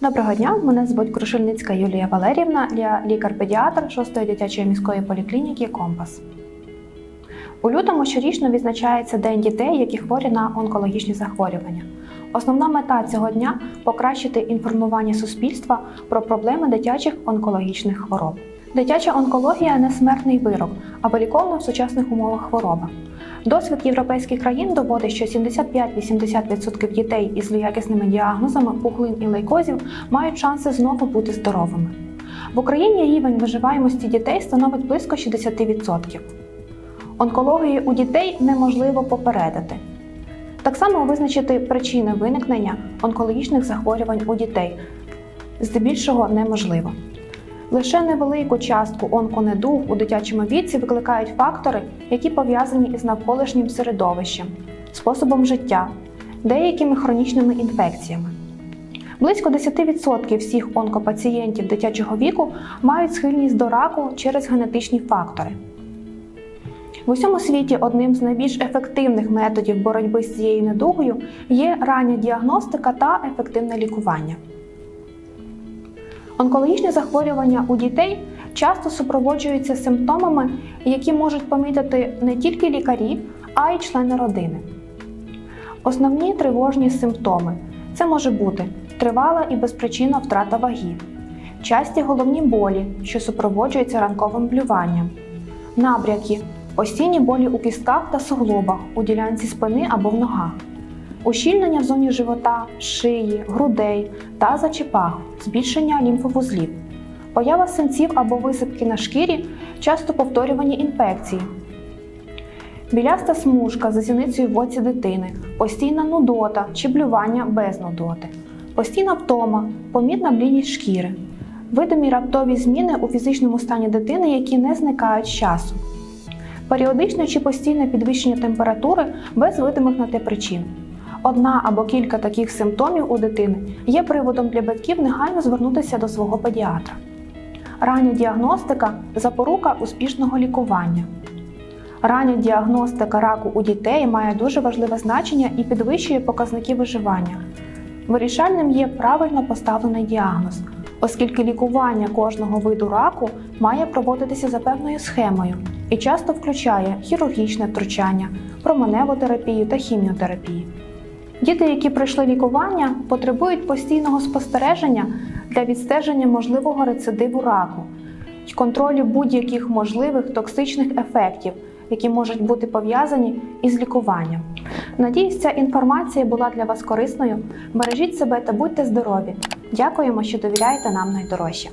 Доброго дня, мене звуть Крушельницька Юлія Валерівна, я лікар-педіатр 6-ї дитячої міської поліклініки Компас. У лютому щорічно відзначається День дітей, які хворі на онкологічні захворювання. Основна мета цього дня покращити інформування суспільства про проблеми дитячих онкологічних хвороб. Дитяча онкологія не смертний вирок, а виліковна в сучасних умовах хвороба. Досвід європейських країн доводить, що 75-80% дітей із злоякісними діагнозами пухлин і лейкозів мають шанси знову бути здоровими. В Україні рівень виживаємості дітей становить близько 60%. Онкологію у дітей неможливо попередити. Так само визначити причини виникнення онкологічних захворювань у дітей здебільшого неможливо. Лише невелику частку онконедуг у дитячому віці викликають фактори, які пов'язані із навколишнім середовищем, способом життя, деякими хронічними інфекціями. Близько 10% всіх онкопацієнтів дитячого віку мають схильність до раку через генетичні фактори. В усьому світі одним з найбільш ефективних методів боротьби з цією недугою є рання діагностика та ефективне лікування. Онкологічні захворювання у дітей часто супроводжуються симптомами, які можуть помітити не тільки лікарі, а й члени родини. Основні тривожні симптоми це може бути тривала і безпричинна втрата ваги, часті головні болі, що супроводжуються ранковим блюванням, набряки, постійні болі у кістках та суглобах, у ділянці спини або в ногах, ущільнення в зоні живота, шиї, грудей, таза чи збільшення лімфовузлів, поява синців або висипки на шкірі, часто повторювані інфекції, біляста смужка за зіницею в оці дитини, постійна нудота чи блювання без нудоти, постійна втома, помітна блідність шкіри, видимі раптові зміни у фізичному стані дитини, які не зникають з часу, періодичне чи постійне підвищення температури без видимих на те причин. Одна або кілька таких симптомів у дитини є приводом для батьків негайно звернутися до свого педіатра. Рання діагностика запорука успішного лікування. Рання діагностика раку у дітей має дуже важливе значення і підвищує показники виживання. Вирішальним є правильно поставлений діагноз, оскільки лікування кожного виду раку має проводитися за певною схемою і часто включає хірургічне втручання, променеву терапію та хіміотерапію. Діти, які пройшли лікування, потребують постійного спостереження для відстеження можливого рецидиву раку й контролю будь-яких можливих токсичних ефектів, які можуть бути пов'язані із лікуванням. Надіюсь, ця інформація була для вас корисною. Бережіть себе та будьте здорові! Дякуємо, що довіряєте нам найдорожче.